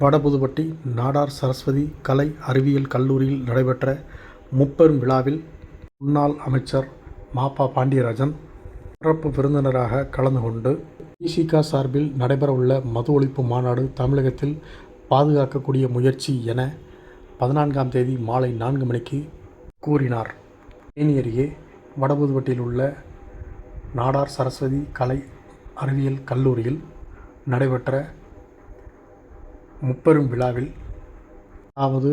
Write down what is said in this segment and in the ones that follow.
வடபுதுப்பட்டி நாடார் சரஸ்வதி கலை அறிவியல் கல்லூரியில் நடைபெற்ற முப்பெரும் விழாவில் முன்னாள் அமைச்சர் மாப்பா பாண்டியராஜன் சிறப்பு விருந்தினராக கலந்து கொண்டு இசிகா சார்பில் நடைபெறவுள்ள மது ஒழிப்பு மாநாடு தமிழகத்தில் பாதுகாக்கக்கூடிய முயற்சி என பதினான்காம் தேதி மாலை நான்கு மணிக்கு கூறினார். தேனி அருகே வடபுதுப்பட்டியில் உள்ள நாடார் சரஸ்வதி கலை அறிவியல் கல்லூரியில் நடைபெற்ற முப்பெரும் விழாவில். அதாவது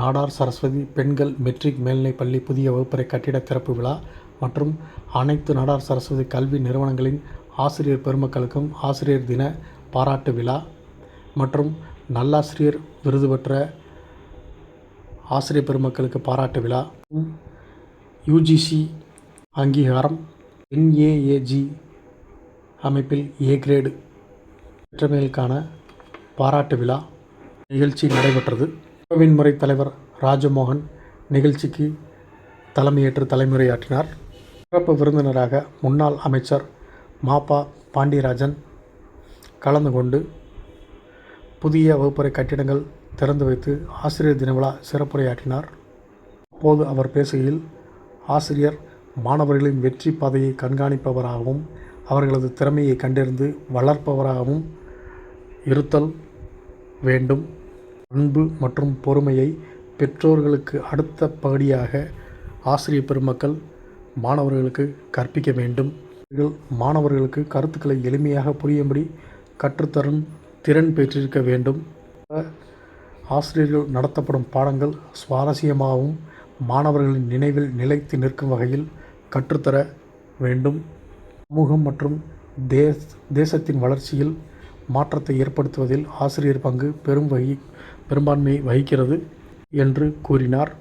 நாடார் சரஸ்வதி பெண்கள் மெட்ரிக் மேல்நிலைப் பள்ளி புதிய வகுப்பறை கட்டிட திறப்பு விழா மற்றும் அனைத்து நாடார் சரஸ்வதி கல்வி நிறுவனங்களின் ஆசிரியர் பெருமக்களுக்கும் ஆசிரியர் தின பாராட்டு விழா மற்றும் நல்லாசிரியர் விருது பெற்ற ஆசிரியர் பெருமக்களுக்கு பாராட்டு விழா. யுஜிசி அங்கீகாரம் என்ஏஏஜி அமைப்பில் ஏ கிரேடு. பெற்றமைகளுக்கான பாராட்டு விழா நிகழ்ச்சி நடைபெற்றது. உறவின் முறை தலைவர் ராஜமோகன் நிகழ்ச்சிக்கு தலைமையேற்று தலைமுறையாற்றினார். சிறப்பு விருந்தினராக முன்னாள் அமைச்சர் மாப்பா பாண்டியராஜன் கலந்து கொண்டு புதிய வகுப்பறை கட்டிடங்கள் திறந்து வைத்து ஆசிரியர் தின விழா சிறப்புரையாற்றினார். அப்போது அவர் பேசுகையில் ஆசிரியர் மாணவர்களின் வெற்றி பாதையை கண்காணிப்பவராகவும் அவர்களது திறமையை கண்டறிந்து வளர்ப்பவராகவும் இருத்தல் வேண்டும். அன்பு மற்றும் பொறுமையை பெற்றோர்களுக்கு அடுத்த படியாக ஆசிரியர் பெருமக்கள் மாணவர்களுக்கு கற்பிக்க வேண்டும். இவர்கள் மாணவர்களுக்கு கருத்துக்களை எளிமையாக புரியும்படி கற்றுத்தரும் திறன் பெற்றிருக்க வேண்டும். ஆசிரியர்கள் நடத்தப்படும் பாடங்கள் சுவாரஸ்யமாகவும் மாணவர்களின் நினைவில் நிலைத்து நிற்கும் வகையில் கற்றுத்தர வேண்டும். சமூகம் மற்றும் தேச தேசத்தின் வளர்ச்சியில் மாற்றத்தை ஏற்படுத்துவதில் ஆசிரியர் பங்கு பெரும் வகி பெரும்பான்மையை வகிக்கிறது என்று கூறினார்.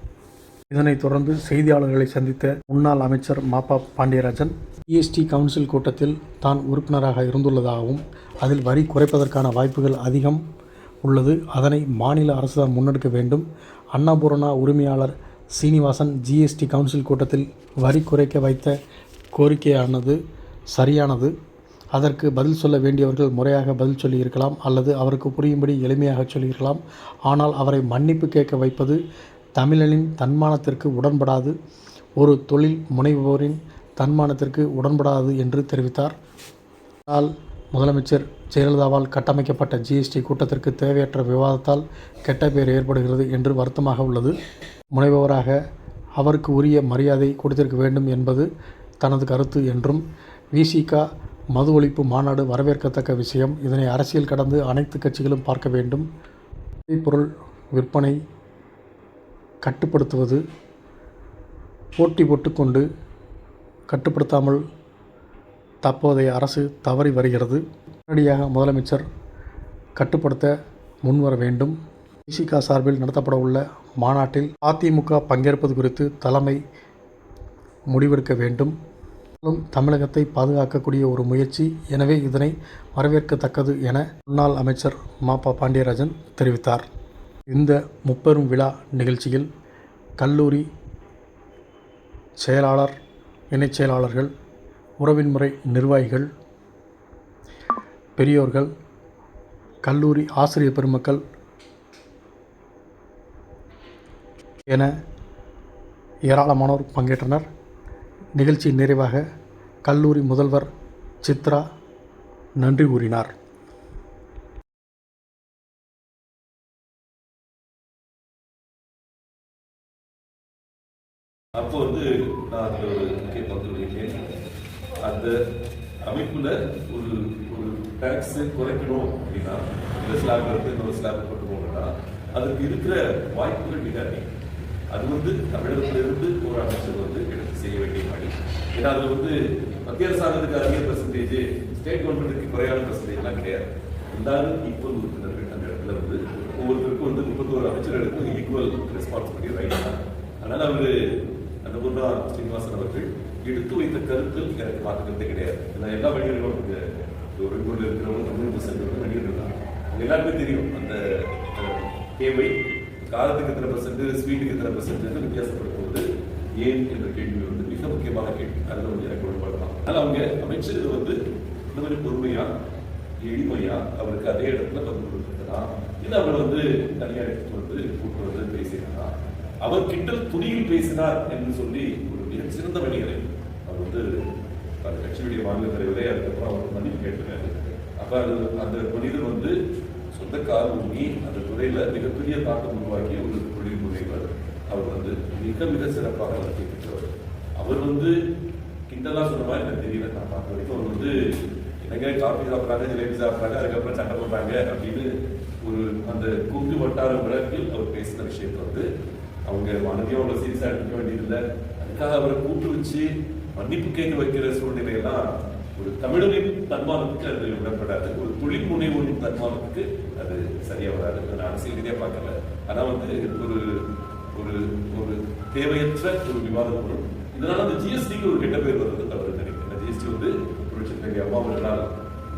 இதனைத் தொடர்ந்து செய்தியாளர்களை சந்தித்த முன்னாள் அமைச்சர் மாபா பாண்டியராஜன் ஜிஎஸ்டி கவுன்சில் கூட்டத்தில் தான் உறுப்பினராக இருந்துள்ளதாகவும் அதில் வரி குறைப்பதற்கான வாய்ப்புகள் அதிகம் உள்ளது. அதனை மாநில அரசு தான் முன்னெடுக்க வேண்டும். அன்னபூரணா உரிமையாளர் சீனிவாசன் ஜிஎஸ்டி கவுன்சில் கூட்டத்தில் வரி குறைக்க வைத்த கோரிக்கையானது சரியானது. அதற்கு பதில் சொல்ல வேண்டியவர்கள் முறையாக பதில் சொல்லியிருக்கலாம் அல்லது அவருக்கு புரியும்படி எளிமையாக சொல்லியிருக்கலாம். ஆனால் அவரை மன்னிப்பு கேட்க வைப்பது தமிழனின் தன்மானத்திற்கு உடன்படாது. ஒரு தொழில் முனைவோரின் தன்மானத்திற்கு உடன்படாது என்று தெரிவித்தார். ஆனால் முதலமைச்சர் ஜெயலலிதாவால் கட்டமைக்கப்பட்ட ஜிஎஸ்டி கூட்டத்திற்கு தேவையற்ற விவாதத்தால் கெட்ட பெயர் ஏற்படுகிறது என்று வருத்தமாக உள்ளது. முனைபவராக அவருக்கு உரிய மரியாதை கொடுத்திருக்க வேண்டும் என்பது தனது கருத்து என்றும் விசிகா மது ஒழிப்பு மாநாடு வரவேற்கத்தக்க விஷயம். இதனை அரசியல் கடந்து அனைத்து கட்சிகளும் பார்க்க வேண்டும். பொருள் விற்பனை கட்டுப்படுத்துவது போட்டி போட்டுக்கொண்டு கட்டுப்படுத்தாமல் தற்போதைய அரசு தவறி வருகிறது. உடனடியாக முதலமைச்சர் கட்டுப்படுத்த முன்வர வேண்டும். இசிகா சார்பில் நடத்தப்பட உள்ள மாநாட்டில் அதிமுக பங்கேற்பது குறித்து தலைமை முடிவெடுக்க வேண்டும். தமிழகத்தை பாதுகாக்கக்கூடிய ஒரு முயற்சி. எனவே இதனை வரவேற்கத்தக்கது என முன்னாள் அமைச்சர் மாப்பா பாண்டியராஜன் தெரிவித்தார். இந்த முப்பெரும் விழா நிகழ்ச்சியில் கல்லூரி செயலாளர் இணைச் செயலாளர்கள் உறவின் முறை நிர்வாகிகள் பெரியோர்கள் கல்லூரி ஆசிரியர் பெருமக்கள் என ஏராளமானோர் பங்கேற்றனர். நிகழ்ச்சியின் நிறைவாக கல்லூரி முதல்வர் சித்ரா நன்றி கூறினார். அப்போ வந்து நான் அதில் ஒரு முக்கிய பங்கு வகிக்கிறேன். அந்த அமைப்பில் ஒரு ஒரு டேக்ஸ் குறைக்கணும் அப்படின்னா இந்த ஸ்லாப் இருந்து இன்னொரு ஸ்லாப் கொண்டு போகணும்னா அதுக்கு இருக்கிற வாய்ப்புகள் மிக அதிகம். அது வந்து தமிழகத்திலிருந்து ஒரு அமைச்சர் வந்து எடுத்து செய்ய வேண்டிய பணி. ஏன்னா அது வந்து மத்திய அரசாங்கத்துக்கு அதிக பெர்சன்டேஜ் ஸ்டேட் கவர்மெண்ட்டுக்கு குறையான பெர்சன்டேஜ்லாம் கிடையாது. இருந்தாலும் ஈக்குவல் உறுப்பினர்கள் அந்த இடத்துல வந்து ஒவ்வொருத்தருக்கும் வந்து முப்பத்தோரு அமைச்சர்களுக்கும் ஈக்குவல் ரெஸ்பான்சிபிலிட்டி ரைட் தான். அதனால அவர் அந்த பொருளா ஸ்ரீனிவாசன் அவர்கள் எடுத்து வைத்த கருத்தில் எனக்கு பார்த்துக்கிறதே கிடையாது. ஏன்னா எல்லா வணிகர்களும் ஒரு ஊரில் இருக்கிறவங்க தமிழ் சென்றவங்க வணிகர்கள் தான். எல்லாருக்கும் எல்லாருமே தெரியும் அந்த தேவை. காரத்துக்கு எத்தனை பர்சன்ட் ஸ்வீட்டுக்கு எத்தனை பர்சன்ட் வித்தியாசப்படுத்துவது ஏன் என்ற கேள்வி வந்து மிக முக்கியமான கேள்வி. அதில் வந்து எனக்கு உடன்பாடு தான் அதனால் அவங்க அமைச்சர் வந்து இந்த மாதிரி பொறுமையா எளிமையா அவருக்கு அதே இடத்துல பங்கு கொடுத்துருக்கலாம் இது அவர் வந்து தனியார் எடுத்துட்டு வந்து கூட்டு வந்து பேசினார்? அவர் கிண்டல் துணியில் பேசினார் என்று சொல்லி ஒரு மிக சிறந்த வழிகளை அவர் வந்து அந்த கட்சியுடைய மாநில தலைவரே அதுக்கப்புறம் அவர் மன்னிப்பு கேட்டிருக்காரு. அப்ப அது அந்த மனிதர் வந்து சொந்த உண்மை ஊங்கி அந்த துறையில மிகப்பெரிய தாக்கம் உருவாக்கிய ஒரு தொழில் முனைவர் அவர் வந்து மிக மிக சிறப்பாக நடத்தி பெற்றவர். அவர் வந்து கிண்டலா சொன்ன மாதிரி எனக்கு தெரியல. நான் பார்க்க வரைக்கும் அவர் வந்து என்னங்க காஃபி சாப்பிட்றாங்க ஜிலேபி சாப்பிட்றாங்க அதுக்கப்புறம் சண்டை போடுறாங்க அப்படின்னு ஒரு அந்த குங்கு வட்டார வழக்கில் அவர் பேசின விஷயத்தை வந்து அவங்க மனதையும் அவ்வளோ சீரியஸாக எடுக்க வேண்டியதில்லை. அதுக்காக அவரை கூட்டு வச்சு மன்னிப்பு கேட்டு வைக்கிற சூழ்நிலையெல்லாம் ஒரு தமிழரின் தன்மானத்துக்கு அது விடப்படாது. ஒரு தொழில் முனைவோரின் தன்மானத்துக்கு அது சரியா வராது நான் அரசியல் ரீதியாக பார்க்கல. ஆனா வந்து ஒரு ஒரு ஒரு தேவையற்ற ஒரு விவாதம் வரும் இதனால அந்த ஜிஎஸ்டிக்கு ஒரு கெட்ட பேர் வருது தவறு நினைக்கிறேன். ஜிஎஸ்டி வந்து புரட்சி அம்மா அவர்களால்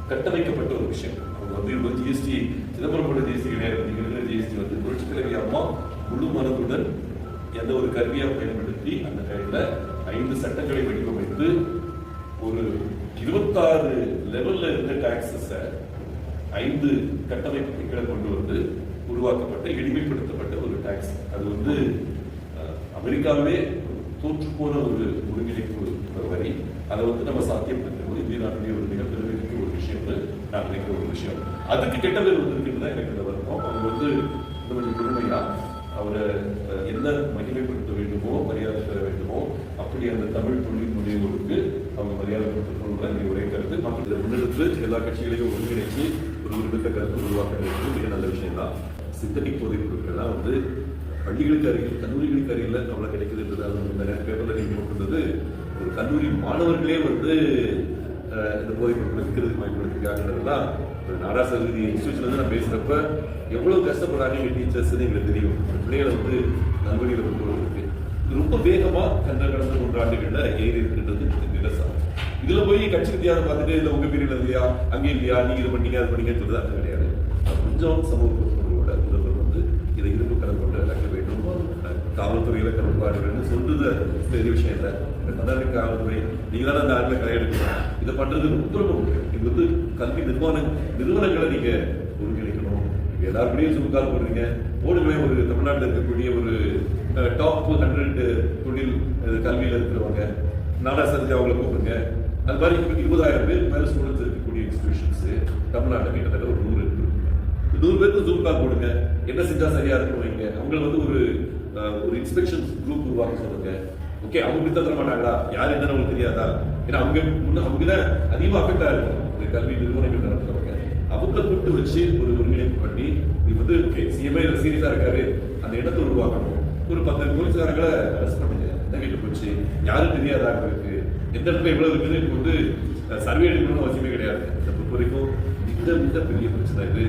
கட்டமைக்கப்பட்ட ஒரு விஷயம். அவங்க வந்து இவங்க ஜிஎஸ்டி சிதம்பரம் போட்ட ஜிஎஸ்டி கிடையாது. நீங்க ஜிஎஸ்டி வந்து புரட்சி தலைவி அம்மா முழு மனதுடன் எந்த ஒரு கருவியாக பயன்படுத்தி அந்த டைமில் ஐந்து சட்டங்களை வடிவமைத்து ஒரு இருபத்தாறு லெவல்ல இருந்த டாக்ஸஸை ஐந்து கட்டமைப்பு கீழே கொண்டு வந்து உருவாக்கப்பட்ட எளிமைப்படுத்தப்பட்ட ஒரு டாக்ஸ் அது வந்து அமெரிக்காவே தோற்று போன ஒரு ஒருங்கிணைப்பு வரி. அதை வந்து நம்ம சாத்தியப்படுத்தும் இந்திய நாட்டுடைய ஒரு மிக பெருமைக்கு ஒரு விஷயம்னு நான் நினைக்கிற ஒரு விஷயம். அதுக்கு கெட்ட பேர் வந்திருக்குன்னு தான் எனக்கு இந்த வருத்தம். அவங்க வந்து இன்னும் கொஞ்சம் பொறுமையா அவரை என்ன மகிமைப்படுத்த வேண்டுமோ மரியாதை பெற வேண்டுமோ அப்படி அந்த தமிழ் தொழில் முனைவோருக்கு அவங்க மரியாதை கொடுத்துக்கணும் உரைக்கிறது இங்கே மக்கள் முன்னெடுத்து எல்லா கட்சிகளையும் ஒருங்கிணைச்சு ஒரு குறிப்பிட்ட கருத்து உருவாக்குறது மிக நல்ல விஷயம் தான் சிந்தனிக் போதைப் பொருட்கள்லாம் வந்து பள்ளிகளுக்கு அருகில் கல்லூரிகளுக்கு அருகில் அவ்வளோ கிடைக்குதுன்றது அது வந்து நிறைய பேப்பர்ல நீங்க போட்டிருந்தது ஒரு கல்லூரி மாணவர்களே வந்து இந்த போதைப் பொருட்களை விற்கிறதுக்கு பயன்படுத்திருக்காங்கன்றதுலாம் ஒரு நாராசதி இன்ஸ்டியூஷன்ல இருந்து நான் பேசுறப்ப எவ்வளவு கஷ்டப்படுறாங்க டீச்சர்ஸ்னு எங்களுக்கு தெரியும். பிள்ளைகளை வந்து நல்வழியில் கொண்டு வருவதற்கு ரொம்ப வேகமாக கண்ட கடந்த மூன்று ஏறி இருக்கின்றது நிதர்சனம் இதுல போய் கட்சி வித்தியாசம் பார்த்துட்டு இல்ல உங்க பீரியட்ல இல்லையா அங்கே இல்லையா? நீங்க இது பண்ணீங்க அது பண்ணீங்க சொல்றது அது கிடையாது. அது கொஞ்சம் சமூக பொறுப்போட முதல்வர் வந்து இதை இருப்பு கடன் கொண்டு இழக்க வேண்டும். காவல்துறையில கட்டுப்பாடுகள்னு சொல்றது பெரிய விஷயம் இல்லை. இந்த கர்நாடக காவல்துறை. நீங்க தானே அந்த ஆண்டுல கையெடுக்கணும் இதை பண்றது ரொம்ப ரொம்ப முக்கியம் இது வந்து கல்வி நிர்வாண நிறுவனங்களை நீங்க ஒருங்கிணைக்கணும். நீங்க எல்லாருக்கூடயும் சுமக்கால் போடுறீங்க. போடுங்களேன் ஒரு தமிழ்நாட்டில் இருக்கக்கூடிய ஒரு டாப் ஹண்ட்ரட் தொழில் கல்வியில் இருக்கிறவங்க. இருக்கிறவங்க நாடாசத்துக்கு அவங்களை கூப்பிடுங்க. அது மாதிரி இப்ப இருபதாயிரம் பேர் மேலே ஸ்டூடெண்ட்ஸ் இருக்கக்கூடிய இன்ஸ்டிடியூஷன்ஸ் தமிழ்நாட்டில் கிட்டத்தட்ட ஒரு நூறு இருக்கு நூறு பேருக்கு ஜூம் கால் போடுங்க. என்ன செஞ்சால் சரியாக இருக்கும் வைங்க. அவங்களை வந்து ஒரு ஒரு இன்ஸ்பெக்ஷன் குரூப் உருவாக்க சொல்லுங்க. ஓகே அவங்க வித்த தர மாட்டாங்களா? யார் என்னன்னு அவங்களுக்கு தெரியாதா? ஏன்னா அவங்க முன்னே அவங்க தான் அதிகமாக அஃபெக்ட் ஆகிருக்கும் இந்த கல்வி நிறுவனங்கள் நடத்துறவங்க. அவங்கள கூப்பிட்டு வச்சு ஒரு ஒருங்கிணைப்பு பண்ணி இது வந்து ஓகே சிஎம்ஐ சீரியஸாக இருக்காரு. அந்த இடத்தை உருவாக்கணும். ஒரு பத்து போலீஸ்காரங்களை அரெஸ்ட் பண்ணுங்க. என்ன கேட்டு போச்சு? யாரும் தெரியாதா அவங்களுக்கு? எந்த இடத்துல எவ்வளவு இருக்குது இப்போ வந்து சர்வே எடுக்கணும்னு அவசியமே கிடையாது. இதை பொறுத்த வரைக்கும் மிக மிக பெரிய பிரச்சனை இது.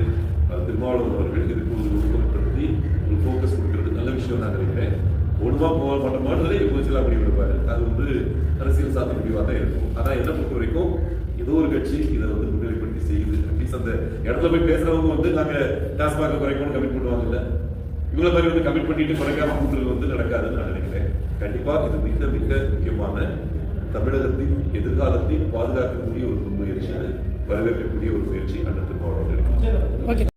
அது திருமாவளவன் அவர்கள் இதுக்கு ஒரு ஊக்கப்படுத்தி ஒரு ஃபோக்கஸ் கொடுக்கறது நல்ல விஷயம் நான் நினைக்கிறேன். ஒன்றுமா போக மாட்டோமான்றதே எப்போதும் அப்படி விடுவார். அது வந்து அரசியல் சார்ந்த முடிவாக தான் இருக்கும். ஆனால் என்னை பொறுத்த வரைக்கும் ஏதோ ஒரு கட்சி இதை வந்து முன்னிலைப்படுத்தி செய்யுது. அட்லீஸ்ட் அந்த இடத்துல போய் பேசுறவங்க வந்து நாங்கள் டாஸ்மாக குறைக்கணும்னு கமிட் பண்ணுவாங்கல்ல. இவ்வளோ மாதிரி வந்து கமிட் பண்ணிட்டு குறைக்காம கூட்டுறது வந்து நடக்காதுன்னு நான் நினைக்கிறேன். கண்டிப்பாக இது மிக மிக முக்கியமான தமிழகத்தின் எதிர்காலத்தை பாதுகாக்கக்கூடிய ஒரு முன்முயற்சி வரவேற்கக்கூடிய ஒரு முயற்சி அண்ணன் திருமாவளவன்.